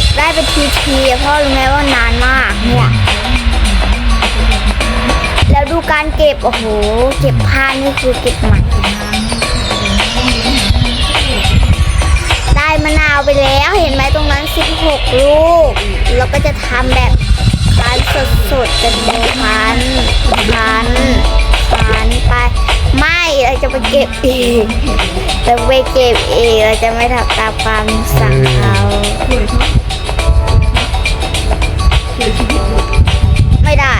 กได้เป็นทีทีๆพ่อรู้ไหมว่านานมากเนี่ย แล้วดูการเก็บ โอ้โห เก็บผ้านี่คือเก็บใหม่ได้มะนาวไปแล้วเห็นไหมตรงนั้น 16 ลูก เราก็จะทำแบบคันสดๆกันเลยคันคันคันไป ไม่เราจะไปเก็บเองแต่ไปเก็บเองเราจะไม่ทำตามความสั่งเขาไม่ได้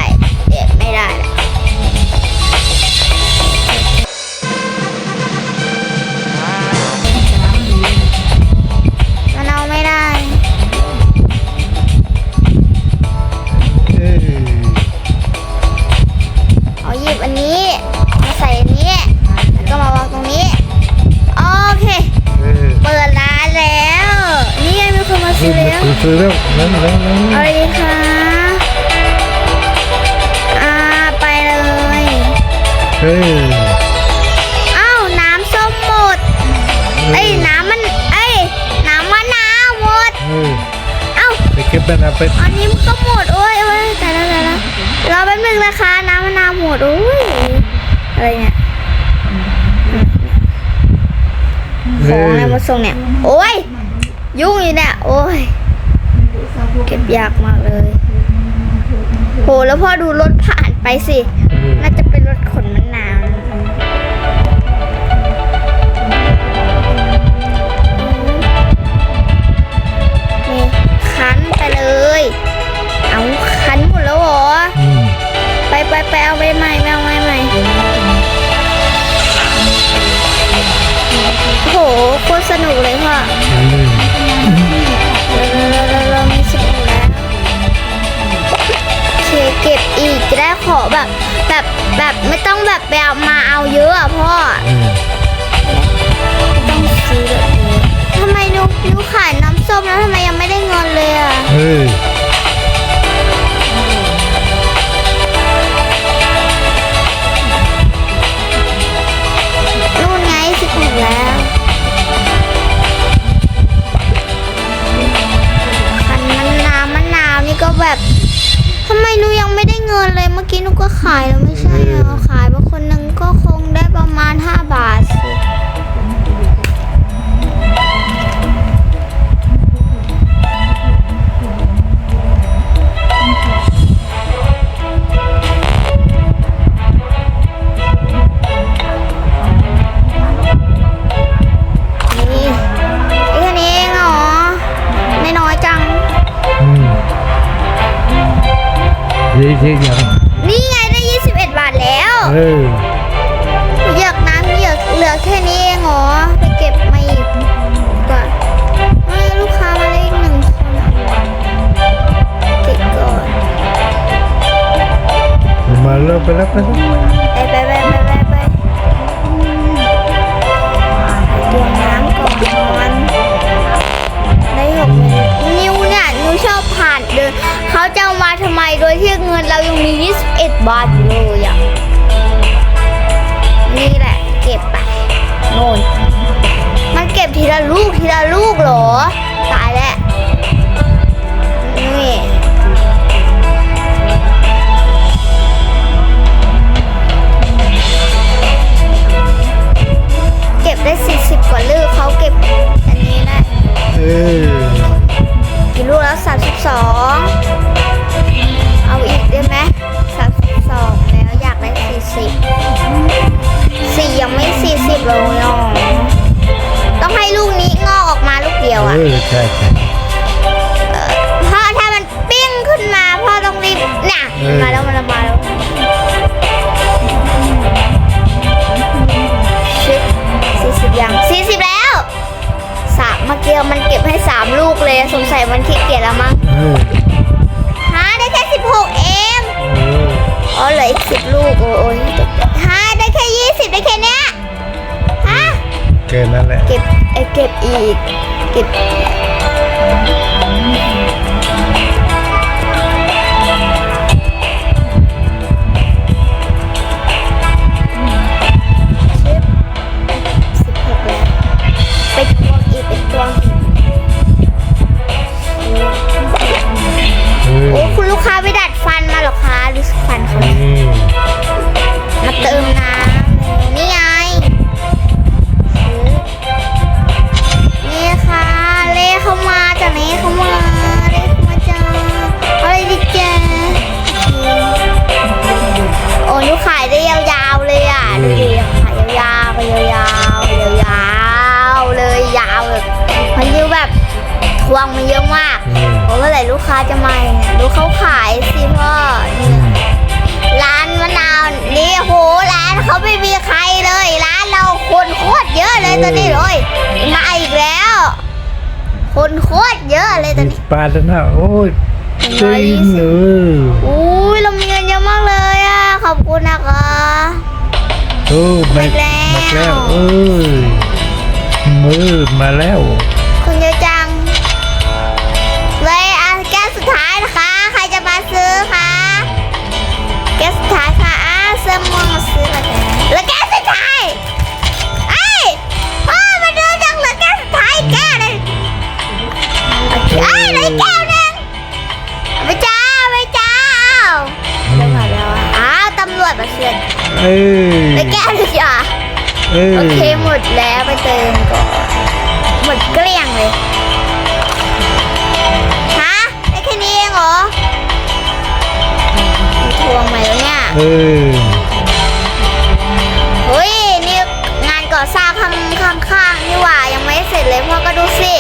ซื้อมาแล้วซื้อแล้วนั่นนั่นนั่นเอาเลยดีคะอ่าไปเลยเฮ้ยอ้าวน้ำส้มหมดเอ้ยน้ำมันเอ้ยน้ำมะนาวหมดเออเอ้าไปเก็บแม่นาไปอันนี้มันก็หมดโอ้ยโอ้ยแต่ละแต่ละรอแป๊บนึงนะคะน้ำมะนาวหมดโอ้ยอะไรเนี่ยของอะไรมาส่งเนี่ยโอ้ยยุ่งอยู่เนี่ยโอ้ยเก็บ ยากมากเลย โห แล้วพอดูรถผ่านไปสิเออน่าจะเป็นรถขนมะนาวนี่คั้นไปเลย เอาคั้นหมดแล้วเหรออืมไปไปไปเอาไปใหม่ไปเอาไปใหม่โอ้โหโคตรสนุกเลยพ่อเออ เคเก็บอีกจะได้ขอแบบ แบบแบบไม่ต้องแบบไปเอามาเอาเยอะอะพ่อเออไม่ต้องซื้อแบบเยอะทำไมนุกนุกขายน้ำส้มแล้วทำไมยังไม่ได้เงินเลยอะเฮ้ย ไม่ได้เงินเลยเมื่อกี้หนูก็ขายแล้วไม่ใช่เหรอขายบางคนหนึ่งก็คงได้ประมาณ 5 บาทสิ เออเหยือกน้ำเหยือกเหลือแค่นี้เองเหรอไปเก็บมาอีกก่อนเอ้ยลูกค้ามาเลยอีกหนึ่งคนเก็บก่อนมาแล้วไปแล้วไปแล้วไปไปไปไปไปไปตรียมน้ำก่อนได้หกเมตรนิวเนี่ยนิวชอบผ่านเดินเขาจะเอามาทำไมโดยที่เงินเรายังมี 21 บาทอยู่เลยอะ ลูกทีละลูกเหรอ ตายแล้ว นี่เก็บได้ 40 กว่าลูกเขาเก็บอันนี้ได้เออกี่ลูกแล้ว 32 เอาอีกได้ไหม32 แล้วอยากได้ 40 4 ยังไม่ 40เลยอ่ ลูกเดียวเออะอใช่ใช่พ่อถ้ามันปิ้งขึ้นมาพ่อต้องรีบน่ะเออ มาแล้วมาแล้วมาแล้ว ค่นั้นแหละ เก็บเอยเก็บอีก เก็บ ตอนนี้เลยมาอีกแล้ว คนโคตรเยอะเลยตอนมีนี้ปลาแล้วนะโอ้ยจริงเลยอุ้ยเรามีเงินเยอะมากเลยอะขอบคุณนะคะโอ้มามาแล้วมาแล้วเอ้ยมือมาแล้วคุณเยอะจังเลยอะแก้วสุดท้ายนะคะ ใครจะมาซื้อคะแก้วสุดท้ายค่ะอะเสื้อม่วงมาซื้อมาจ้ะแล้วแก้วสุดท้าย เอ้ยเหลือแก้วหนึงจ้ะเอ้ยโอเคหมดแล้วไปเติมก่อนหมดเกลี้ยงเลยฮะได้แค่นี้เองเหรอมีทวงไหมวะเนี่ยเอ้ยเฮ้ยนี่งานก่อสร้างข้างข้างข้างๆนี่หว่ายังไม่เสร็จเลยพ่อก็ดูสิ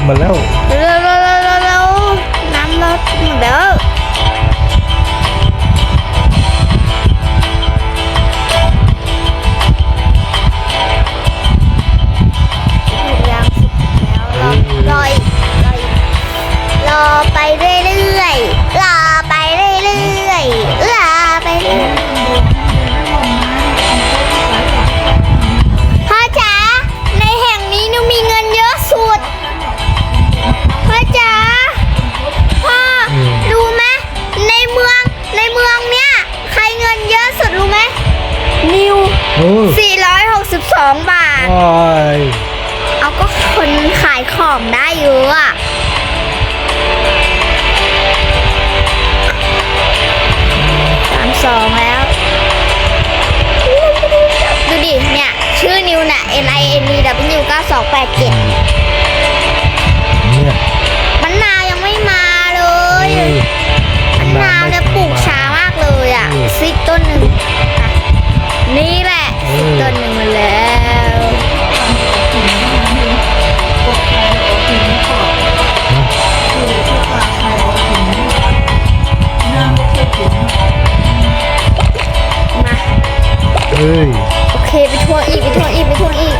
มดแล้วหมดแล้ว เร็ว ของได้เยอะอะสามสองแล้ว ดูดิ เนี่ย ชื่อนิวน่ะ N I N E W 9 2 8 7 โอเคไปทวงอีกไปทวงอีกไปทวงอีก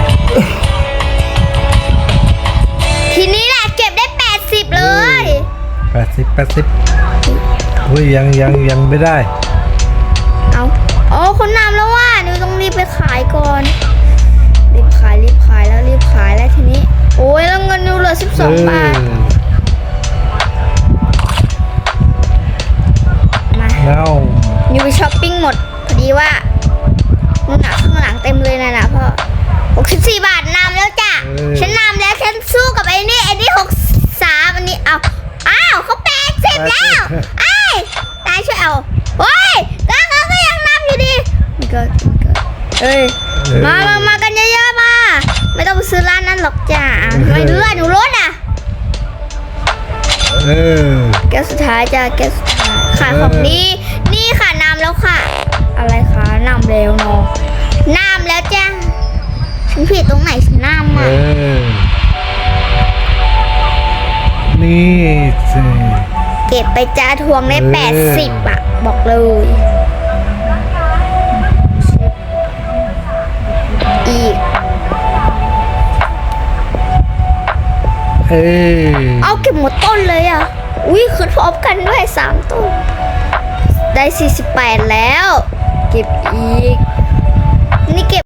ทีนี้แหละเก็บได้ 80 เลย แปดสิบแปดสิบโอ้ยยังยังยังไม่ได้ เอาอ๋อคนนำแล้วว่านิวต้องรีบไปขายก่อน รีบขายรีบขายแล้วรีบขายแล้วทีนี้ โอ้ยแล้วเงินนิวเหลือ 12 บาท 80แล้วไอ้ยนายช่วยเอาโอ้ยแล้วเขาก็ยังนำอยู่ดีมันเกิดมันเกิดเอ้ยมามามากันเยอะๆมาไม่ต้องไปซื้อร้านนั้นหรอกจ้าทำไมเลือดหนูรถอะเออแก้วสุดท้ายจ้าแก้วสุดท้ายขายของดีนี่ค่ะนำแล้วค่ะ อะไรคะนำแล้วเนาะนำแล้วจ้าฉันผิดตรงไหนฉันนำเออะอนี่สิ เก็บไปจ้าทวงได้เออแปดสิบอะ บอกเลยอีกเอ้ยเอาเก็บหมดต้นเลยอะ อุ้ยคือพร้อมกันด้วยสามต้น ได้48แล้ว เก็บอีก นี่เก็บ